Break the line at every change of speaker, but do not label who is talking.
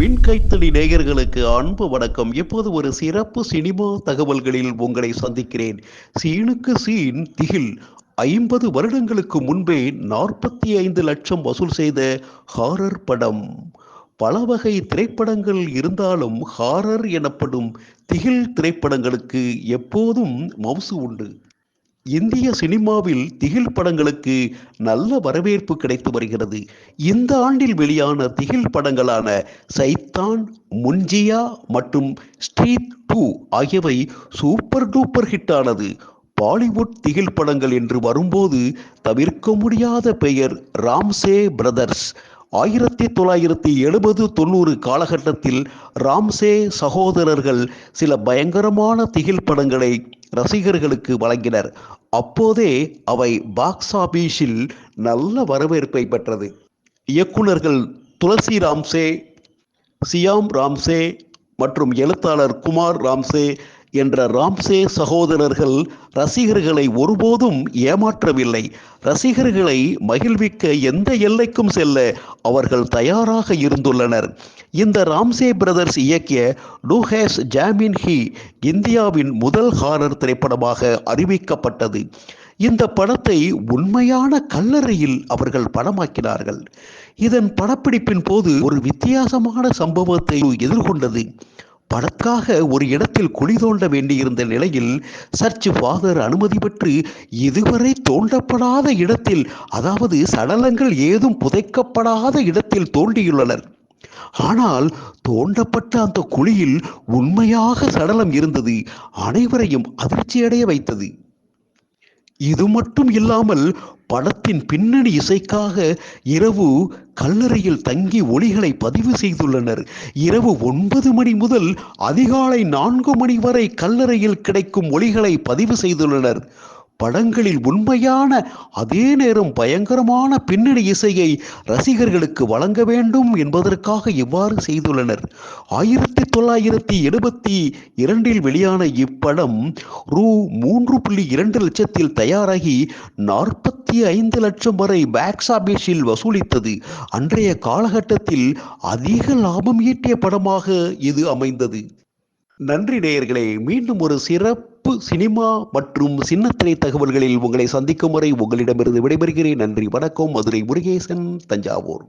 கைத்தடி நேயர்களுக்கு அன்பு வணக்கம். இப்போது ஒரு சிறப்பு சினிமா தகவல்களில் உங்களை சந்திக்கிறேன். சீனுக்கு சீன் திகில். ஐம்பது வருடங்களுக்கு முன்பே நாற்பத்தி ஐந்து லட்சம் வசூல் செய்த ஹாரர் படம். பல வகை திரைப்படங்கள் இருந்தாலும் ஹாரர் எனப்படும் திகில் திரைப்படங்களுக்கு எப்போதும் மவுசு உண்டு. இந்திய சினிமாவில் திகில் படங்களுக்கு நல்ல வரவேற்பு கிடைத்து வருகிறது. இந்த ஆண்டில் வெளியான திகில் படங்களான சைத்தான் முன்ஜியா மற்றும் ஸ்ட்ரீட் டூ ஆகியவை சூப்பர் டூப்பர் ஹிட் ஆனது பாலிவுட் திகில் படங்கள் என்று வரும்போது தவிர்க்க முடியாத பெயர் ராம்சே பிரதர்ஸ். ஆயிரத்தி தொள்ளாயிரத்தி எழுபது தொண்ணூறு காலகட்டத்தில் ராம்சே சகோதரர்கள் சில பயங்கரமான திகில் படங்களை ரசிகர்களுக்கு வழங்கினர். அப்போதே அவை பாக்ஸ் ஆபீஸில் நல்ல வரவேற்பை பெற்றது. இயக்குநர்கள் துளசி ராம்சே சியாம் ராம்சே மற்றும் எழுத்தாளர் குமார் ராம்சே என்ற ராம்சே சகோதரர்கள் ரசிகர்களை ஒருபோதும் ஏமாற்றவில்லை. ரசிகர்களை மகிழ்விக்க எந்த எல்லைக்கும் செல்ல அவர்கள் தயாராக இருந்துள்ளனர். இந்த ராம்சே பிரதர்ஸ் இயக்கிய டூஹேஸ் ஜாமின் ஹி இந்தியாவின் முதல் ஹாரர் திரைப்படமாக அறிவிக்கப்பட்டது. இந்த படத்தை உண்மையான கல்லறையில் அவர்கள் படமாக்கினார்கள். இதன் படப்பிடிப்பின் போது ஒரு வித்தியாசமான சம்பவத்தை எதிர்கொண்டது. பணத்துக்காக ஒரு இடத்தில் குழி தோண்ட வேண்டியிருந்த நிலையில் சர்ச் ஃபாதர் அனுமதி பெற்று இதுவரை தோண்டப்படாத இடத்தில் அதாவது சடலங்கள் ஏதும் புதைக்கப்படாத இடத்தில் தோண்டியுள்ளனர். ஆனால் தோண்டப்பட்ட அந்த குழியில் உண்மையாக சடலம் இருந்தது அனைவரையும் அதிர்ச்சியடைய வைத்தது. இது மட்டும் இல்லாமல் படத்தின் பின்னணி இசைக்காக இரவு கல்லறையில் தங்கி ஒளிகளை பதிவு செய்துள்ளனர். இரவு ஒன்பது மணி முதல் அதிகாலை நான்கு மணி வரை கல்லறையில் கிடைக்கும் ஒளிகளை பதிவு செய்துள்ளனர். படங்களில் உண்மையான அதே நேரம் பயங்கரமான பின்னணி இசையை ரசிகர்களுக்கு வழங்க வேண்டும் என்பதற்காக இவ்வாறு செய்துள்ளனர். ஆயிரத்தி தொள்ளாயிரத்தி எழுபத்தி இரண்டில் வெளியான இப்படம் ரூ. மூன்று புள்ளி இரண்டு லட்சத்தில் தயாராகி நாற்பத்தி ஐந்து லட்சம் வரை பேக்ஸ் ஆபீஸில் வசூலித்தது. அன்றைய காலகட்டத்தில் அதிக லாபம் ஈட்டிய படமாக இது அமைந்தது. நன்றி நேயர்களே மீண்டும் ஒரு சிறப்பு சினிமா மற்றும் சின்னத்திரை தகவல்களில் உங்களை சந்திக்கும் வரை உங்களிடமிருந்து விடைபெறுகிறேன். நன்றி வணக்கம். மதுரை முருகேசன் தஞ்சாவூர்.